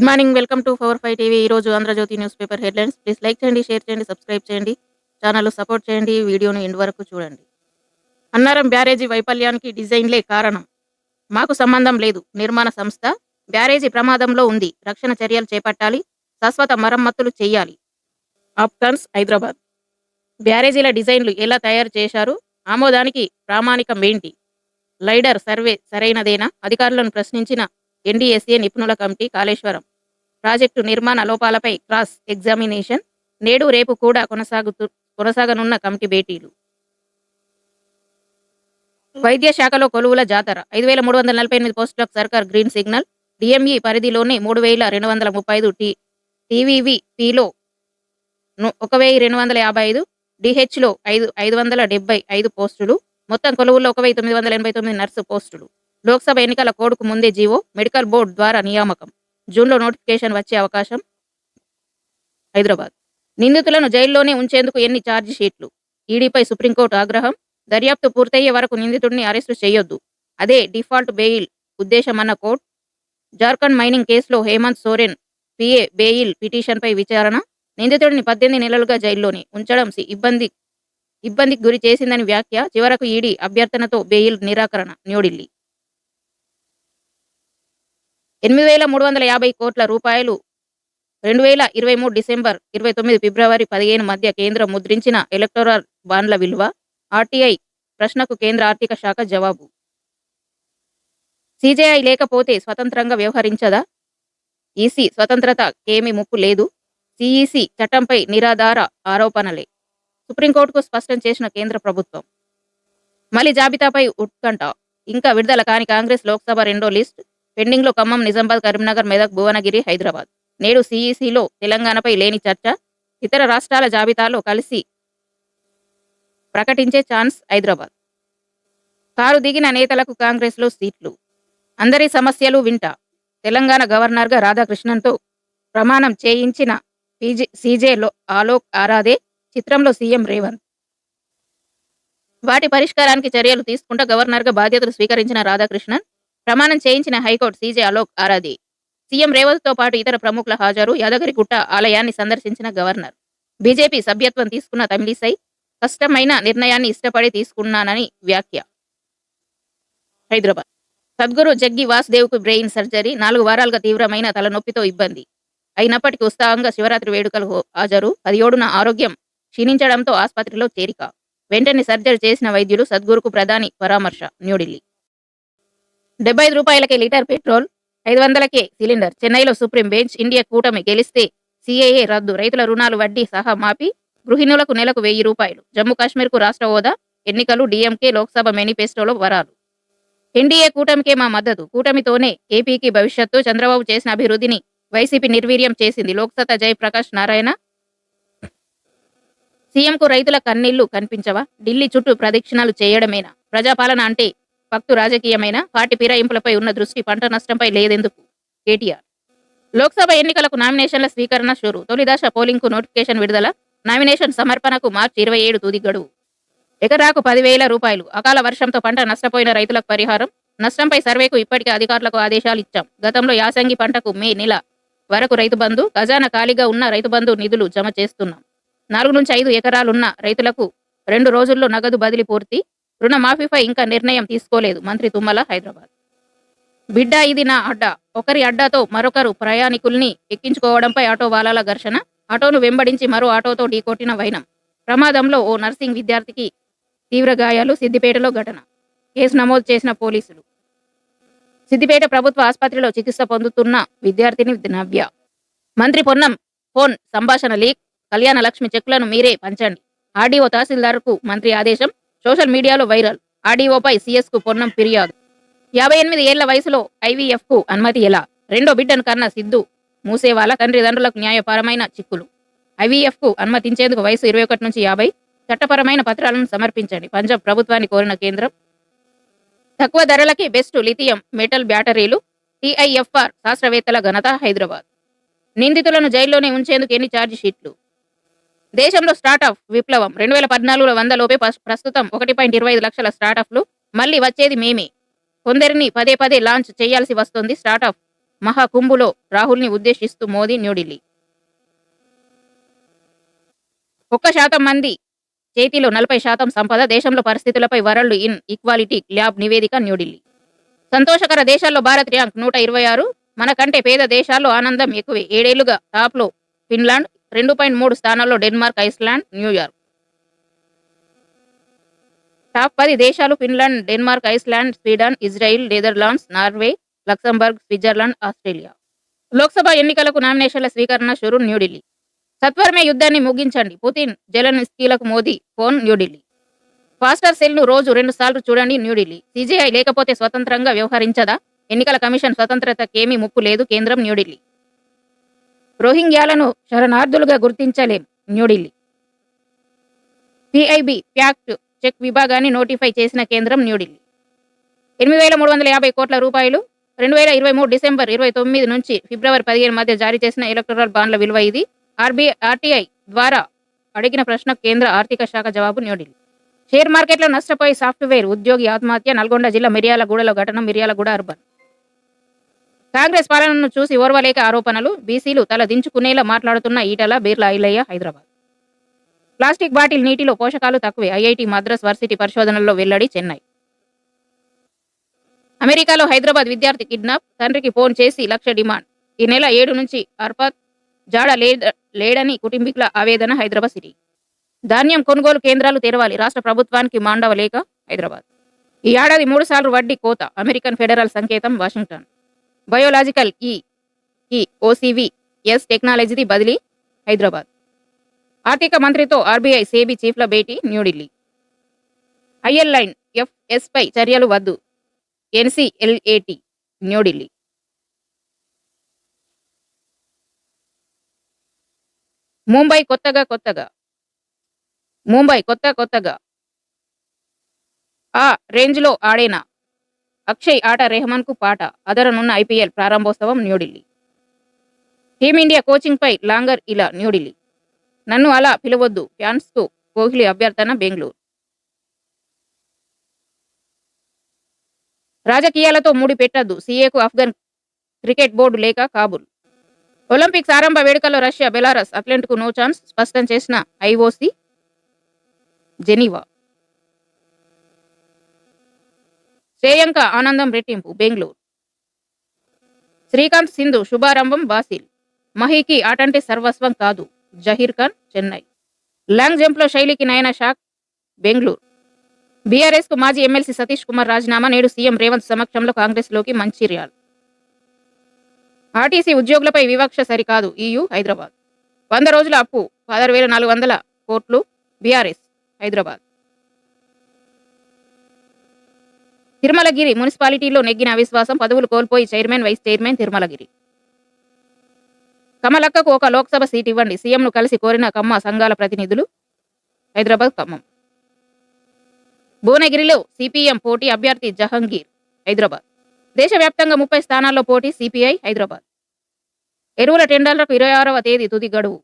Good morning welcome to four five TV. ఈరోజు Andhra Jyothy news paper headlines. Please like చేయండి share చేయండి subscribe చేయండి. Channel support చేయండి. వీడియోను ఎండ్ వరకు చూడండి. అన్నారం బ్యారేజీ వైఫల్యానికి డిజైన్లే కారణం. మాకు సంబంధం లేదు. నిర్మాణ సంస్థ బ్యారేజీ ప్రమాదంలో ఉంది. రక్షణ చర్యలు చేపట్టాలి. శాశ్వత మరమ్మతులు చేయాలి. ఆప్కాన్స్ హైదరాబాద్. బ్యారేజీల డిజైన్లు ఎలా తయారు చేశారు? ఆమోదానికి ప్రామాణికం ఏంటి? లైడర్ సర్వే సరైనదేనా? అధికారులను ప్రశ్నించిన ఎన్డీఎస్ఏ నిపుణుల కమిటీ కాళేశ్వరం. ప్రాజెక్టు నిర్మాణ లోపాలపై క్రాస్ ఎగ్జామినేషన్ నేడు రేపు కూడా కొనసాగుతూ కొనసాగనున్న కమిటీ భేటీలు. వైద్య శాఖలో కొలువుల జాతర. ఐదు వేల మూడు వందల నలభై ఎనిమిది పోస్ట్ ఆఫ్ సర్కార్ గ్రీన్ సిగ్నల్. డిఎంఈ పరిధిలోని మూడు వేల రెండు వందల ముప్పై ఐదు టీ టీవీవి పిలో ఒక వెయ్యి రెండు వందల యాభై ఐదు డిహెచ్లో ఐదు ఐదు వందల డెబ్బై ఐదు పోస్టులు. మొత్తం కొలువుల్లో ఒక వెయ్యి తొమ్మిది వందల ఎనభై తొమ్మిది నర్సు పోస్టులు. లోక్సభ ఎన్నికల కోడ్కు ముందే జీవో మెడికల్ బోర్డు ద్వారా నియామకం. జూన్లో నోటిఫికేషన్ వచ్చే అవకాశం హైదరాబాద్. నిందితులను జైల్లోనే ఉంచేందుకు ఎన్ని ఛార్జ్ షీట్లు? ఈడీపై సుప్రీంకోర్టు ఆగ్రహం? దర్యాప్తు పూర్తయ్యే వరకు నిందితుడిని అరెస్టు చేయొద్దు. అదే డిఫాల్ట్ బెయిల్ ఉద్దేశమన్న కోర్టు? జార్ఖండ్ మైనింగ్ కేసులో హేమంత్ సోరెన్ పిఏ బెయిల్ పిటిషన్పై విచారణ? నిందితుడిని పద్దెనిమిది నెలలుగా జైల్లోనే ఉంచడం ఇబ్బంది ఇబ్బందికి గురి చేసిందని వ్యాఖ్య? చివరకు ఈడీ అభ్యర్థనతో బెయిల్ నిరాకరణ న్యూఢిల్లీ. ఎనిమిది వేల మూడు వందల యాభై కోట్ల రూపాయలు. రెండు వేల ఇరవై మూడు డిసెంబర్ ఇరవై తొమ్మిది ఫిబ్రవరి పదిహేను మధ్య కేంద్రం ముద్రించిన ఎలక్టోరల్ బాండ్ల విలువ ఆర్టీఐ ప్రశ్నకు కేంద్ర ఆర్థిక శాఖ జవాబు. సీజేఐ లేకపోతే స్వతంత్రంగా వ్యవహరించదా? ఈసీ స్వతంత్రత ఏమీ ముప్పు లేదు. సిఈసి చట్టంపై నిరాధార ఆరోపణలే. సుప్రీంకోర్టుకు స్పష్టం చేసిన కేంద్ర ప్రభుత్వం. మళ్ళీ జాబితాపై ఉత్కంఠ. ఇంకా విడుదల కాని కాంగ్రెస్ లోక్సభ రెండో లిస్ట్ పెండింగ్లో ఖమ్మం నిజామాబాద్ కరీంనగర్ మెదక్ భువనగిరి హైదరాబాద్. నేడు సిఈసిలో తెలంగాణపై లేని చర్చ ఇతర రాష్ట్రాల జాబితాలో కలిసి ప్రకటించే ఛాన్స్ హైదరాబాద్. కారు దిగిన నేతలకు కాంగ్రెస్లో సీట్లు. అందరి సమస్యలు వింట. తెలంగాణ గవర్నర్గా రాధాకృష్ణన్తో ప్రమాణం చేయించిన పీజీ సీజేలో ఆలోక్ ఆరాధే చిత్రంలో సీఎం రేవంత్. వాటి పరిష్కారానికి చర్యలు తీసుకుంటూ గవర్నర్గా బాధ్యతలు స్వీకరించిన రాధాకృష్ణన్ ప్రమాణం చేయించిన high court CJ Alok Aradhe CM రేవంత్తో పాటు ఇతర ప్రముఖుల హాజరు యాదగిరిగుట్ట ఆలయాన్ని సందర్శించిన గవర్నర్. బీజేపీ సభ్యత్వం తీసుకున్న తమిళిసై కష్టమైన నిర్ణయాన్ని ఇష్టపడి తీసుకున్నానని వ్యాఖ్య. హైదరాబాద్. సద్గురు జగ్గి వాసుదేవ్కు బ్రెయిన్ సర్జరీ నాలుగు వారాలుగా తీవ్రమైన తలనొప్పితో ఇబ్బంది. అయినప్పటికీ ఉత్సాహంగా శివరాత్రి వేడుకలు హాజరు. పదిహేడున ఆరోగ్యం క్షీణించడంతో ఆసుపత్రిలో చేరిక. వెంటనే సర్జరీ చేసిన వైద్యులు సద్గురుకు ప్రధాని పరామర్శ న్యూఢిల్లీ. డెబ్బై ఐదు రూపాయలకే లీటర్ పెట్రోల్ ఐదు వందలకే సిలిండర్. చెన్నైలో సుప్రీం బెంచ్ ఇండియా కూటమి గెలిస్తే సిఐఏ రద్దు. రైతుల రుణాలు వడ్డీ సహా మాపి గృహిణులకు నెలకు వెయ్యి రూపాయలు. జమ్మూ కాశ్మీర్కు రాష్ట్ర హోదా ఎన్నికలు డీఎంకే లోక్సభ మేనిఫెస్టోలో వరాలు. ఎన్డీఏ కూటమికే మా మద్దతు. కూటమితోనే ఏపీకి భవిష్యత్తు చంద్రబాబు చేసిన అభివృద్ధిని వైసీపీ నిర్వీర్యం చేసింది లోక్సత్తా జయప్రకాష్ నారాయణ. సీఎంకు రైతుల కన్నీళ్ళు కనిపించవా? ఢిల్లీ చుట్టూ ప్రదక్షిణాలు చేయడమేనా? ప్రజాపాలన అంటే పక్తు రాజకీయమైన పార్టీ ఫిరాయింపులపై ఉన్న దృష్టి పంట నష్టంపై లేదెందుకు? కేటీఆర్. లోక్సభ ఎన్నికలకు నామినేషన్ల స్వీకరణ షూరు. తొలి దశ పోలింగ్కు నోటిఫికేషన్ విడుదల. నామినేషన్ సమర్పణకు మార్చి ఇరవై ఏడు తుది గడువు. ఎకరాకు పదివేల రూపాయలు. అకాల వర్షంతో పంట నష్టపోయిన రైతులకు పరిహారం. నష్టంపై సర్వేకు ఇప్పటికే అధికారులకు ఆదేశాలు ఇచ్చాం. గతంలో యాసంగి పంటకు మే నెల వరకు రైతు బంధు ఖజానా ఖాళీగా ఉన్న రైతు బంధు నిధులు జమ చేస్తున్నాం. నాలుగు నుంచి ఐదు ఎకరాలున్న రైతులకు రెండు రోజుల్లో నగదు బదిలీ పూర్తి. రుణమాఫీపై ఇంకా నిర్ణయం తీసుకోలేదు మంత్రి తుమ్మల హైదరాబాద్. బిడ్డ ఇది నా అడ్డా. ఒకరి అడ్డాతో మరొకరు ప్రయాణికుల్ని ఎక్కించుకోవడంపై ఆటో వాలాల ఘర్షణ ఆటోను వెంబడించి మరో ఆటోతో ఢీకొట్టిన వైనం. ప్రమాదంలో ఓ నర్సింగ్ విద్యార్థికి తీవ్ర గాయాలు సిద్దిపేటలో ఘటన. కేసు నమోదు చేసిన పోలీసులు. సిద్దిపేట ప్రభుత్వ ఆసుపత్రిలో చికిత్స పొందుతున్న విద్యార్థిని నవ్య మంత్రి పొన్నం ఫోన్ సంభాషణ లీక్. కళ్యాణ లక్ష్మి చెక్కులను మీరే పంచండి. ఆర్డీఓ తహసీల్దార్కు మంత్రి ఆదేశం. సోషల్ మీడియాలో వైరల్. ఆర్డీఓపై సీఎస్కు పొన్నం ఫిర్యాదు. యాభై ఎనిమిది ఏళ్ళ వయసులో ఐవీఎఫ్కు అనుమతి ఎలా? రెండో బిడ్డను కన్న సిద్ధు మూసేవాల తండ్రిదండ్రులకు న్యాయపరమైన చిక్కులు. ఐవీఎఫ్కు అనుమతించేందుకు వయసు ఇరవై ఒకటి నుంచి యాభై. చట్టపరమైన పత్రాలను సమర్పించండి. పంజాబ్ ప్రభుత్వాన్ని కోరిన కేంద్రం. తక్కువ ధరలకి బెస్ట్ లిథియం మెటల్ బ్యాటరీలు. టీఐఎఫ్ఆర్ శాస్త్రవేత్తల ఘనత హైదరాబాద్. నిందితులను జైల్లోనే ఉంచేందుకు ఎన్ని ఛార్జ్ షీట్లు దేశంలో స్టార్టప్ విప్లవం రెండు వేల పద్నాలుగులో వంద లోపే ప్రస్తుతం ఒకటి పాయింట్ ఇరవై ఐదు లక్షల స్టార్టప్లు మళ్ళీ వచ్చేది మేమే. కొందరిని పదే పదే లాంచ్ చేయాల్సి వస్తుంది స్టార్టప్ మహాకుంభులో రాహుల్ని ఉద్దేశిస్తూ మోదీ న్యూఢిల్లీ. ఒక్క శాతం మంది చేతిలో నలభై శాతం సంపద దేశంలో పరిస్థితులపై వరల్డ్ ఇన్ ఈక్వాలిటీ ల్యాబ్ నివేదిక న్యూఢిల్లీ. సంతోషకర దేశాల్లో భారత్ ర్యాంక్ నూట ఇరవై ఆరు. మనకంటే పేద దేశాల్లో ఆనందం ఎక్కువే. ఏడేళ్ళుగా టాప్లో ఫిన్లాండ్ రెండు పాయింట్ మూడు స్థానాల్లో డెన్మార్క్ ఐస్లాండ్ న్యూయార్క్ టాప్ పది దేశాలు Finland Denmark Iceland Sweden Israel Netherlands Norway Luxembourg Switzerland Australia. Lok Sabha ఎన్నికలకు నామినేషన్ల స్వీకరణ షురు న్యూఢిల్లీ సత్వరమే యుద్ధాన్ని ముగించండి. పుతిన్ జెలెన్స్కీలకు మోదీ ఫోన్ న్యూఢిల్లీ ఫాస్టర్ సెల్ను రోజు రెండు సార్లు చూడండి న్యూఢిల్లీ సీజీఐ లేకపోతే స్వతంత్రంగా వ్యవహరించదా? ఎన్నికల కమిషన్ స్వతంత్రతకేమీ ముప్పు లేదు కేంద్రం న్యూఢిల్లీ రోహింగ్యాలను శరణార్థులుగా గుర్తించలేం న్యూఢిల్లీ. పిఐబి ప్యాక్ట్ చెక్ విభాగాన్ని నోటిఫై చేసిన కేంద్రం న్యూఢిల్లీ. ఎనిమిది వేల మూడు వందల యాభై కోట్ల రూపాయలు రెండు వేల ఇరవై మూడు డిసెంబర్ ఇరవై తొమ్మిది నుంచి ఫిబ్రవరి పదిహేను మధ్య జారీ చేసిన ఎలక్ట్రల్ బాండ్ల విలువ ఇది. ఆర్బీఐ ఆర్టీఐ ద్వారా అడిగిన ప్రశ్న కేంద్ర ఆర్థిక శాఖ జవాబు న్యూఢిల్లీ. షేర్ మార్కెట్లో నష్టపోయి సాఫ్ట్వేర్ ఉద్యోగి ఆత్మహత్య నల్గొండ జిల్లా మిర్యాలగూడలో ఘటన మిర్యాలగూడ అర్బన్. కాంగ్రెస్ పాలనను చూసి ఓర్వలేక ఆరోపణలు బీసీలు తల దించుకునేలా మాట్లాడుతున్న ఈటల బీర్లా ఐలయ్య హైదరాబాద్. ప్లాస్టిక్ బాటిల్ నీటిలో పోషకాలు తక్కువే ఐఐటి మద్రాస్ వర్సిటీ పరిశోధనల్లో వెల్లడి చెన్నై. అమెరికాలో హైదరాబాద్ విద్యార్థి కిడ్నాప్ తండ్రికి ఫోన్ చేసి లక్ష డిమాండ్. ఈ నెల ఏడు నుంచి అర్పాత్ జాడ లేడని కుటుంబీకుల ఆవేదన హైదరాబాద్ సిటీ. ధాన్యం కొనుగోలు కేంద్రాలు తెరవాలి రాష్ట్ర ప్రభుత్వానికి మాండవ లేఖ హైదరాబాద్. ఈ ఏడాది మూడు సార్లు వడ్డీ కోత అమెరికన్ ఫెడరల్ సంకేతం Washington. Biological E E OCV yes టెక్నాలజీది బదిలీ హైదరాబాద్. ఆర్థిక మంత్రితో ఆర్బీఐ సేబీ చీఫ్ల భేటీ న్యూఢిల్లీ. ఐఎల్ లైన్ ఎఫ్ఎస్పై చర్యలు వద్దు. ఎన్సీఎల్ఏటి న్యూఢిల్లీ. ముంబై కొత్తగా కొత్తగా. ముంబై కొత్త కొత్తగా. ఆ రేంజ్లో ఆడేనా? అక్షయ్ ఆట రెహమాన్కు పాట. అదరనున్న ఐపీఎల్ ప్రారంభోత్సవం న్యూఢిల్లీ. టీమిండియా కోచింగ్ పై లాంగర్ ఇలా న్యూఢిల్లీ. నన్ను అలా పిలవద్దు. ఫ్యాన్స్తో కోహ్లీ అభ్యర్థన బెంగళూరు. రాజకీయాలతో ముడి పెట్టద్దు. సీఏకు ఆఫ్ఘన్ క్రికెట్ బోర్డు లేక కాబుల్. ఒలింపిక్స్ ఆరంభ వేడుకల్లో రష్యా బెలారస్ అథ్లెంట్కు నో ఛాన్స్ స్పష్టం చేసిన ఐఓసి జెనీవా. శ్రేయంక ఆనందం రెట్టింపు బెంగళూరు. శ్రీకాంత్ సింధు శుభారంభం బాసిల్. మహీకి ఆటంటే సర్వస్వం కాదు. జహీర్ ఖాన్ చెన్నై. లాంగ్ జంప్లో శైలికి నయన షాక్ బెంగళూరు. బీఆర్ఎస్కు మాజీ ఎమ్మెల్సీ సతీష్ కుమార్ రాజీనామా నేడు సీఎం రేవంత్ సమక్షంలో కాంగ్రెస్లోకి మంచిర్యాల్. ఆర్టీసీ ఉద్యోగులపై వివక్ష సరికాదు ఈయూ హైదరాబాద్. వంద రోజుల అప్పు పదహారు వేల నాలుగు వందల కోట్లు బీఆర్ఎస్ హైదరాబాద్. తిరుమలగిరి మున్సిపాలిటీలో నెగ్గిన అవిశ్వాసం పదవులు కోల్పోయి చైర్మన్ వైస్ చైర్మన్ తిరుమలగిరి. కమలక్కకు ఒక లోక్సభ సీట్ ఇవ్వండి. సీఎంను కలిసి కోరిన కమ్మ సంఘాల ప్రతినిధులు హైదరాబాద్ ఖమ్మం. భువనగిరిలో సిపిఎం పోటీ అభ్యర్థి జహంగీర్ హైదరాబాద్. దేశవ్యాప్తంగా ముప్పై స్థానాల్లో పోటీ సిపిఐ హైదరాబాద్. ఎరువుల టెండర్లకు ఇరవై ఆరవ తేదీ తుది గడువు.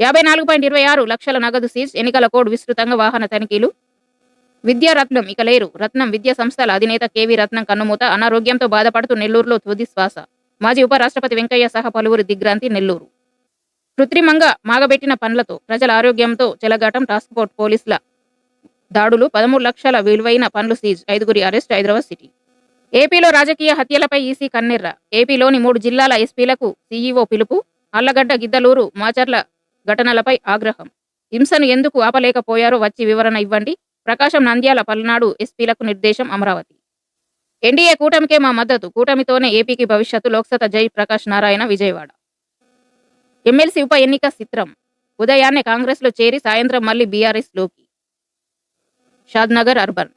యాభై నాలుగు పాయింట్ ఇరవై ఆరు లక్షల నగదు సీజ్ ఎన్నికల కోడ్ విస్తృతంగా వాహన తనిఖీలు. విద్యారత్నం ఇక లేరు. రత్నం విద్యా సంస్థల అధినేత కేవీ రత్నం కన్నుమూత అనారోగ్యంతో బాధపడుతూ నెల్లూరులో తుది శ్వాస. మాజీ ఉపరాష్ట్రపతి వెంకయ్య సహా పలువురు దిగ్రాంతి నెల్లూరు. కృత్రిమంగా మాగబెట్టిన పనులతో ప్రజల ఆరోగ్యంతో చెలగాటం టాస్క్ ఫోర్స్ పోలీసుల దాడులు పదమూడు లక్షల విలువైన పనులు సీజ్ ఐదుగురి అరెస్ట్ హైదరాబాద్ సిటీ. ఏపీలో రాజకీయ హత్యలపై ఈసీ కన్నెర్ర. ఏపీలోని మూడు జిల్లాల ఎస్పీలకు సీఈఓ పిలుపు అల్లగడ్డ గిద్దలూరు మాచర్ల ఘటనలపై ఆగ్రహం. హింసను ఎందుకు ఆపలేకపోయారో వచ్చి వివరణ ఇవ్వండి. ప్రకాశం నంద్యాల పల్నాడు ఎస్పీలకు నిర్దేశం అమరావతి. ఎన్డీఏ కూటమికే మా మద్దతు. కూటమితోనే ఏపీకి భవిష్యత్తు లోక్సత జై ప్రకాష్ నారాయణ విజయవాడ. ఎమ్మెల్సీ ఉప ఎన్నిక చిత్రం. ఉదయాన్నే కాంగ్రెస్లో చేరి సాయంత్రం మళ్ళీ బీఆర్ఎస్లోకి. షాద్నగర్ అర్బన్.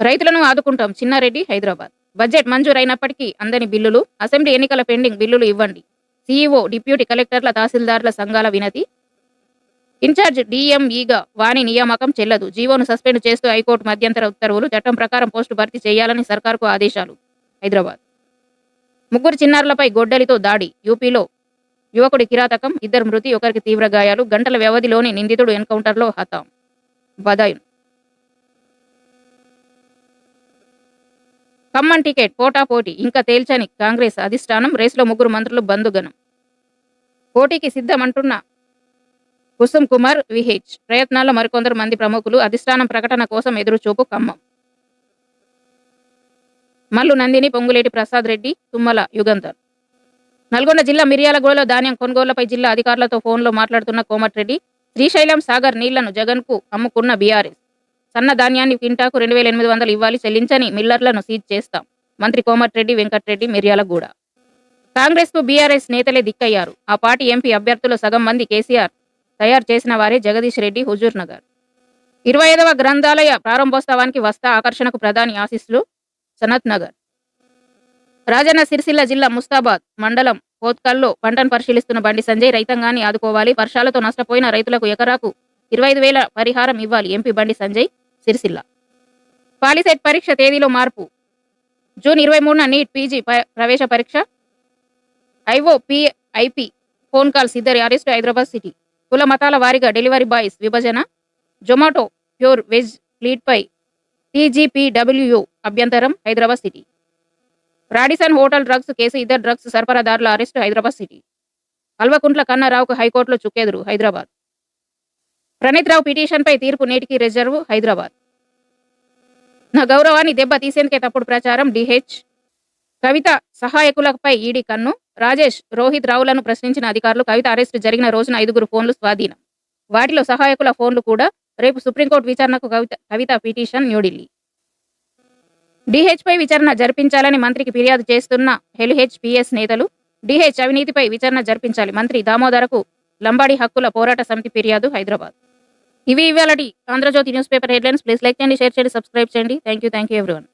రైతులను ఆదుకుంటాం. చిన్నారెడ్డి హైదరాబాద్. బడ్జెట్ మంజూరైనప్పటికీ అందని బిల్లులు. అసెంబ్లీ ఎన్నికల పెండింగ్ బిల్లులు ఇవ్వండి. సీఈఓ డిప్యూటీ కలెక్టర్ల తహసీల్దార్ల సంఘాల వినతి. ఇన్ఛార్జ్ డిఎంఈగా వాణి నియామకం చెల్లదు. జీవోను సస్పెండ్ చేస్తూ హైకోర్టు మధ్యంతర ఉత్తర్వులు చట్టం ప్రకారం పోస్టు భర్తీ చేయాలని సర్కార్కు ఆదేశాలు. హైదరాబాద్. ముగ్గురు చిన్నారులపై గొడ్డలితో దాడి. యూపీలో యువకుడి కిరాతకం ఇద్దరు మృతి ఒకరికి తీవ్ర గాయాలు గంటల వ్యవధిలోని నిందితుడు ఎన్కౌంటర్లో హతాం. బదాయున్. ఖమ్మం టికెట్ పోటా పోటీ ఇంకా తేల్చని కాంగ్రెస్ అధిష్టానం రేసులో ముగ్గురు మంత్రులు బంధుగనం పోటీకి సిద్ధమంటున్న కుసుమ్ కుమార్ విహెచ్. ప్రయత్నాల్లో మరికొందరు మంది ప్రముఖులు అధిష్టానం ప్రకటన కోసం ఎదురుచూపు ఖమ్మం. మల్లు నందిని పొంగులేటి ప్రసాద్ రెడ్డి తుమ్మల యుగంధర్. నల్గొండ జిల్లా మిర్యాలగూడలో ధాన్యం కొనుగోళ్ళపై జిల్లా అధికారులతో ఫోన్లో మాట్లాడుతున్న కోమటిరెడ్డి శ్రీశైలం సాగర్ నీళ్ళను జగన్కు అమ్ముకున్న బీఆర్ఎస్. సన్న ధాన్యాన్ని కింటాకు రెండు వేల ఎనిమిది వందలు ఇవ్వాలి చెల్లించని మిల్లర్లను సీజ్ చేస్తాం. మంత్రి కోమటిరెడ్డి వెంకట్రెడ్డి మిర్యాలగూడ. కాంగ్రెస్కు బీఆర్ఎస్ నేతలే దిక్కయ్యారు. ఆ పార్టీ ఎంపీ అభ్యర్థులు సగం మంది కేసీఆర్ తయారు చేసిన వారే జగదీష్ రెడ్డి హుజూర్ నగర్. ఇరవై ఐదవ గ్రంథాలయ ప్రారంభోత్సవానికి వస్తా ఆకర్షణకు ప్రధాని ఆశీస్సులు సనత్ నగర్. రాజన్న సిరిసిల్ల జిల్లా ముస్తాబాద్ మండలం కోత్కల్లో పంటను పరిశీలిస్తున్న బండి సంజయ్ రైతాంగాన్ని ఆదుకోవాలి. వర్షాలతో నష్టపోయిన రైతులకు ఎకరాకు ఇరవై ఐదు వేల పరిహారం ఇవ్వాలి. ఎంపీ బండి సంజయ్ సిరిసిల్ల. పాలిసెట్ పరీక్ష తేదీలో మార్పు. జూన్ ఇరవై మూడున నీట్ పీజీ ప్రవేశ పరీక్ష. ఐఓ పిఐపి ఫోన్ కాల్స్ ఇద్దరి అరెస్టు హైదరాబాద్ సిటీ. కుల మతాల వారీగా డెలివరీ బాయ్స్ విభజన జొమాటో ప్యూర్ వెజ్ ఫ్లీట్పై టీజీపీడబ్ల్యూ అభ్యంతరం Hyderabad city. Radisson hotel drugs case ఇద్దరు డ్రగ్స్ సరఫరాదారుల అరెస్టు హైదరాబాద్ సిటీ. కల్వకుంట్ల కన్నారావుకు హైకోర్టులో చుక్కెదురు హైదరాబాద్. ప్రణీత్ రావు పిటిషన్పై తీర్పు నేటికి రిజర్వ్ హైదరాబాద్. నా గౌరవాన్ని దెబ్బ తీసేందుకే తప్పుడు ప్రచారం డిహెచ్. కవిత సహాయకులపై ఈడీ కన్ను. రాజేష్ రోహిత్ రావులను ప్రశ్నించిన అధికారులు కవిత అరెస్టు జరిగిన రోజున ఐదుగురు ఫోన్లు స్వాధీనం. వాటిలో సహాయకుల ఫోన్లు కూడా రేపు సుప్రీంకోర్టు విచారణకు కవిత కవిత పిటిషన్ న్యూఢిల్లీ. డిహెచ్పై విచారణ జరిపించాలని మంత్రికి ఫిర్యాదు చేస్తున్న హెచ్పిఎస్ నేతలు డిహెచ్ అవినీతిపై విచారణ జరిపించాలి మంత్రి దామోదరకు లంబాడి హక్కుల పోరాట సమితి ఫిర్యాదు హైదరాబాద్. ఇవి ఇవాళ Andhra Jyothy news paper headlines. Please like చేయండి షేర్ చేయండి సబ్స్క్రైబ్ చేయండి. Thank you thank you everyone.